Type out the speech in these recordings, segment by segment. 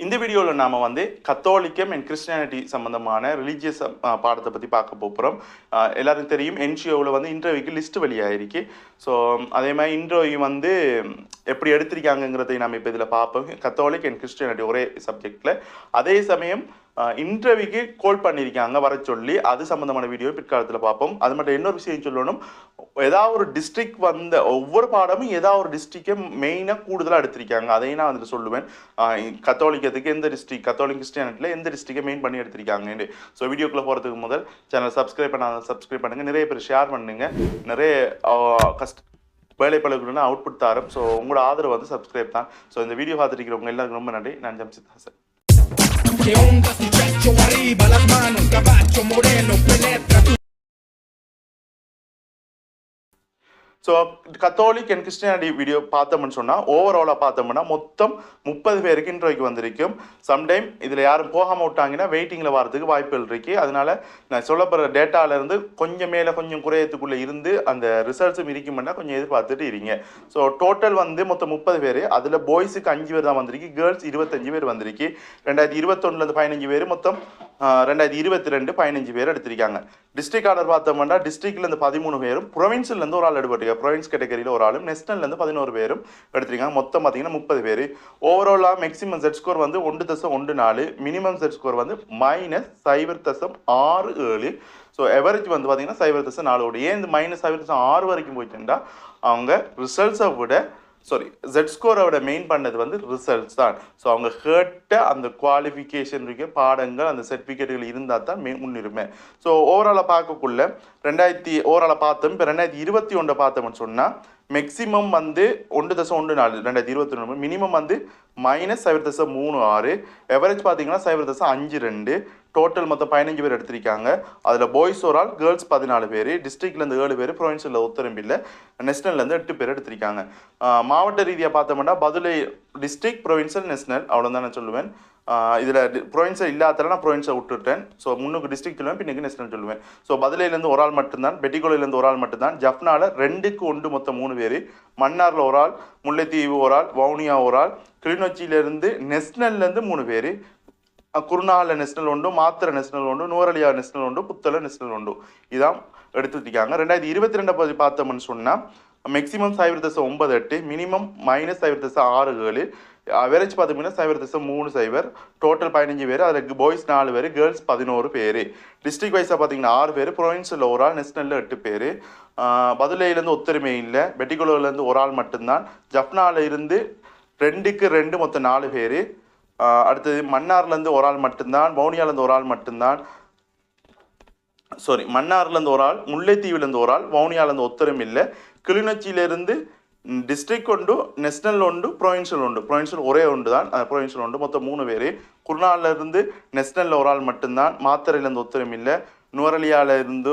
இந்த வீடியோவில் நாம் வந்து கத்தோலிக்கம் அண்ட் கிறிஸ்டியானிட்டி சம்மந்தமான ரிலீஜியஸ் பாடத்தை பற்றி பார்க்க போகிறோம் எல்லாருக்கும் தெரியும் என்ஜிஓவில் வந்து இன்டர்வியூக்கு லிஸ்ட் வெளியாகிருக்கு ஸோ அதே மாதிரி இன்டர்வியூ வந்து எப்படி எடுத்திருக்காங்கங்கிறதை நம்ம இப்போ இதில் பார்ப்போம். கத்தோலிக் அண்ட் கிறிஸ்டியானிட்டி ஒரே சப்ஜெக்டில் அதே சமயம் இன்டர்வியூக்கு கால் பண்ணியிருக்காங்க வர சொல்லி. அது சம்மந்தமான வீடியோ பிற்காலத்தில் பார்ப்போம். அது மட்டும் இன்னொரு விஷயம் சொல்லணும். ஏதாவது ஒரு டிஸ்ட்ரிக்ட் வந்த ஒவ்வொரு பாடமும் ஏதாவது ஒரு டிஸ்ட்ரிக்டை மெயினாக கூடுதலாக எடுத்திருக்காங்க. அதையும் நான் அதில் சொல்லுவேன். கத்தோலிக்கத்துக்கு எந்த டிஸ்ட்ரிக் கத்தோலிக் கிறிஸ்டியானிட்டியில் எந்த டிஸ்ட்ரிக்டை மெயின் பண்ணி எடுத்திருக்காங்க ஸோ வீடியோக்குள்ளே போகிறதுக்கு முதல் சேனல் சப்ஸ்கிரைப் பண்ணாத சப்ஸ்கிரைப் பண்ணுங்கள் நிறைய பேர் ஷேர் பண்ணுங்கள் நிறைய கஷ்ட வேலை அவுட்புட் தாரம். ஸோ உங்களோட ஆதரவு வந்து சப்ஸ்கிரைப் தான். ஸோ இந்த வீடியோ பார்த்துருக்கிறவங்க எல்லாருக்கும் ரொம்ப நன்றி. நான் Jamshid sir Que ondas, muchacho, arriba las manos, caballo moreno, penetra tu so Catholic and Christianity video பார்த்தோம்னு சொன்னால் ஓவராலாக பார்த்தோம்னா மொத்தம் முப்பது பேருக்கு இன்றைக்கு வந்திருக்கும் சம்டைம் இதில் யாரும் போகாமல் விட்டாங்கன்னா வெயிட்டிங்கில் வரதுக்கு வாய்ப்புகள் இருக்குது அதனால நான் சொல்ல போகிற டேட்டாலேருந்து கொஞ்சம் மேலே கொஞ்சம் குறையத்துக்குள்ளே இருந்து அந்த ரிசல்ட்ஸும் இருக்குமென்னா கொஞ்சம் எதிர்பார்த்துட்டு இருங்க. ஸோ டோட்டல் வந்து மொத்தம் முப்பது பேர். அதில் பாய்ஸுக்கு அஞ்சு பேர் தான் வந்திருக்கு. கேர்ள்ஸ் இருபத்தஞ்சு பேர் வந்திருக்கு. ரெண்டாயிரத்தி இருபத்தொன்னுலேருந்து பதினஞ்சு பேர். மொத்தம் ரெண்டாயிரத்தி இருபத்தி ரெண்டு பதினஞ்சு பேர் எடுத்திருக்காங்க. டிஸ்ட்ரிக்ட் ஆர்டர் பார்த்தோம்னா டிஸ்ட்ரிக்ட்லேருந்து பதிமூணு பேரும் ப்ரொவின்ஸ்லேருந்து ஒரு ஆள் எடுப்பட்டிருக்காங்க ப்ரொவின்ஸ் கேட்டகரியில் ஒரு ஆளும் நேஷனல்லேருந்து பதினோரு பேரும் எடுத்திருக்காங்க. மொத்தம் பார்த்தீங்கன்னா முப்பது பேர். ஓவராலாக மேக்ஸிமம் செட் ஸ்கோர் வந்து ஒன்று தசம் ஒன்று நாலு மினிமம் செட் ஸ்கோர் வந்து மைனஸ் சைபர் தசம் ஆறு ஏழு. ஸோ எவரேஜ் வந்து பார்த்தீங்கன்னா சைபர் தசம் நாலு ஓடு. ஏன் இந்த மைனஸ் சைபர் தசம் ஆறு வரைக்கும் போயிட்டுருந்தா அவங்க ரிசல்ட்ஸை விட சாரி ஜெட் ஸ்கோரோட மெயின் பண்ணது வந்து ரிசல்ட்ஸ் தான். ஸோ அவங்க கேட்ட அந்த குவாலிஃபிகேஷன் இருக்க பாடங்கள் அந்த சர்டிஃபிகேட்டுகள் இருந்தால் தான் மே முன்னுரிமை. ஸோ ஓவராலாக பார்க்கக்குள்ள ரெண்டாயிரத்தி ஓவராலாக பார்த்தோம். இப்போ ரெண்டாயிரத்தி இருபத்தி ஒன்றை பார்த்தோம்னு சொன்னால் மேக்ஸிமம் வந்து ஒன்று தசம் ஒன்று நாலு ரெண்டாயிரத்தி இருபத்தி ஒன்று. மினிமம் வந்து மைனஸ் சைபர் தசம் மூணு ஆறு. எவரேஜ் பார்த்தீங்கன்னா சைபர் தசம் அஞ்சு ரெண்டு. டோட்டல் மொத்தம் பதினஞ்சு பேர் எடுத்திருக்காங்க. அதில் பாய்ஸ் ஒரு ஆள் கேர்ள்ஸ் பதினாலு பேர். டிஸ்ட்ரிக்ட்லேருந்து ஏழு பேர் ப்ரொவின்ஷியலில் உத்தரம்பில்லை நேஷனல்லேருந்து எட்டு பேர் எடுத்திருக்காங்க. மாவட்ட ரீதியாக பார்த்தோம்னா பதுளை டிஸ்ட்ரிக்ட் ப்ரொவின்சியல் நேஷனல் அவ்வளோதான் நான் சொல்லுவேன். இதில் ப்ரொவின்ஸை இல்லாதல நான் ப்ரொவின்ஸை விட்டுட்டேன். ஸோ முன்னுக்கு டிஸ்ட்ரிக்ட் சொல்லுவேன் பின்னுக்கு நேஷனல் சொல்லுவேன். ஸோ பதிலையிலேருந்து ஒரு ஆள் மட்டும்தான் பெட்டிகோலையிலேருந்து ஒரு ஆள் மட்டும்தான் ஜஃப்னால ரெண்டுக்கு ஒன்று மொத்தம் மூணு பேர். மன்னாரில் ஒரு ஆள் முல்லைத்தீவு ஒரு ஆள் வவுனியா ஒரு ஆள் கிளிநொச்சியிலேருந்து நெஷ்னல்லேருந்து மூணு பேர். குருநாகல நேஷனல் உண்டு மாத்திர நேஷனல் உண்டு நூரலியா நேஷனல் உண்டு புத்தல நேஷனல் உண்டு. இதான் எடுத்துட்டிருக்காங்க ரெண்டாயிரத்தி இருபத்தி ரெண்டை பற்றி பார்த்தோம்னு சொன்னால் மேக்ஸிமம் சைபர் தசம் ஒன்பது எட்டு மினிமம் மைனஸ் சைபர் தசம் ஆறு ஏழு. அவரேஜ் பார்த்தீங்கன்னா சைபர் தசம் மூணு சைபர் டோட்டல் பதினஞ்சு பேர் அதில் பாய்ஸ் நாலு பேர் கேர்ள்ஸ் பதினோரு பேர். டிஸ்ட்ரிக்ட் வைஸாக பார்த்தீங்கன்னா ஆறு பேர் ப்ரொவின்ஸில் ஒரு ஆள் நேஷனலில் எட்டு பேர். பதுளையிலேருந்து ஒத்துரிமை இல்லை. பெட்டிகுலர்லேருந்து ஒரு ஆள் மட்டும்தான். ஜப்னாவில் இருந்து ரெண்டுக்கு ரெண்டு மொத்தம் நாலு பேர். அடுத்தது மன்னார்லேருந்து ஒரு ஆள் மட்டும்தான். வவுனியாலேருந்து ஒரு ஆள் மட்டும்தான். சாரி மன்னார்லேருந்து ஒரு ஆள் முல்லைத்தீவுலேருந்து ஒரு ஆள் வவுனியாலேருந்து ஒத்தரும் இல்லை. கிளிநொச்சியிலேருந்து டிஸ்ட்ரிக் உண்டு நேஷனல் உண்டு ப்ரொவின்ஷியல் உண்டு ப்ரொவின்ஷியல் ஒரே உண்டு தான் ப்ரொவின்ஷியல் உண்டு மொத்தம் மூணு பேர் குருநாளிலிருந்து நேஷனலில் ஒரு ஆள் மட்டும்தான் மாத்திரையிலேருந்து ஒத்தரும் இல்லை நுவரலியாவிலிருந்து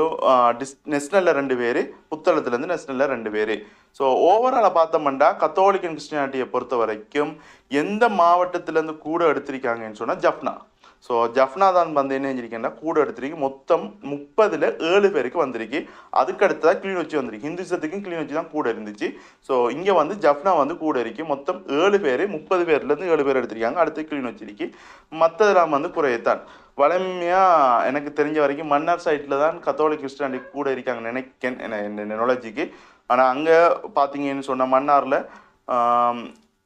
டிஸ் நெஷனலில் ரெண்டு பேர் புத்தளத்துலேருந்து நேஷனலில் ரெண்டு பேர் ஸோ ஓவராலாக பார்த்தோம்னா கத்தோலிக் கிறிஸ்டியானிட்டியை பொறுத்த வரைக்கும் எந்த மாவட்டத்திலேருந்து கூட எடுத்திருக்காங்கன்னு சொன்னால் ஜப்னா ஸோ ஜஃப்னா தான் வந்து என்ன செஞ்சிருக்கேன்னா கூட எடுத்திருக்கு. மொத்தம் முப்பதில் ஏழு பேருக்கு வந்திருக்கு. அதுக்கு அடுத்ததாக கிளிநொச்சி வந்திருக்கு. ஹிந்துசத்துக்கும் கிளிநொச்சி தான் கூட இருந்துச்சு. ஸோ இங்கே வந்து ஜஃப்னா வந்து கூட இருக்கு. மொத்தம் ஏழு பேர் முப்பது பேர்லேருந்து ஏழு பேர் எடுத்திருக்காங்க. அடுத்து கிளிநொச்சி இருக்கு. மற்றதெல்லாம் வந்து குறையத்தான். வளமையாக எனக்கு தெரிஞ்ச வரைக்கும் மன்னார் சைட்டில் தான் கத்தோலிக் கிறிஸ்டியானிட்டி கூட இருக்காங்க நினைக்கேன். என்ன நாலேஜுக்கு ஆனால் அங்கே பார்த்தீங்கன்னு சொன்ன மன்னாரில்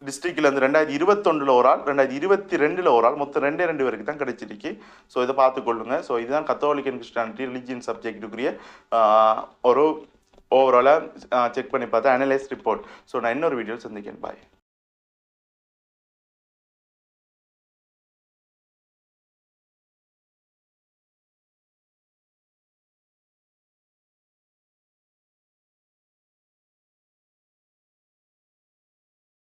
டிஸ்ட்ரிக்டில் வந்து ரெண்டாயிரத்தி இருபத்தொன்னில் ஒரு ஆள் ரெண்டாயிரத்தி இருபத்தி ரெண்டில் ஒரு ஆள். மொத்தம் ரெண்டே ரெண்டு பேருக்கு தான் கிடைச்சிருக்கு. ஸோ இதை பார்த்துக்கொள்ளுங்க ஸோ இதுதான் கத்தோலிக் அண்ட் கிறிஸ்டானிட்டி ரிலிஜியன் சப்ஜெக்டுக்குரிய ஒரு ஓவராலாக செக் பண்ணி பார்த்தா அனலைஸ் ரிப்போர்ட் ஸோ நான் இன்னொரு வீடியோவில் சந்திக்கிறேன். பாய்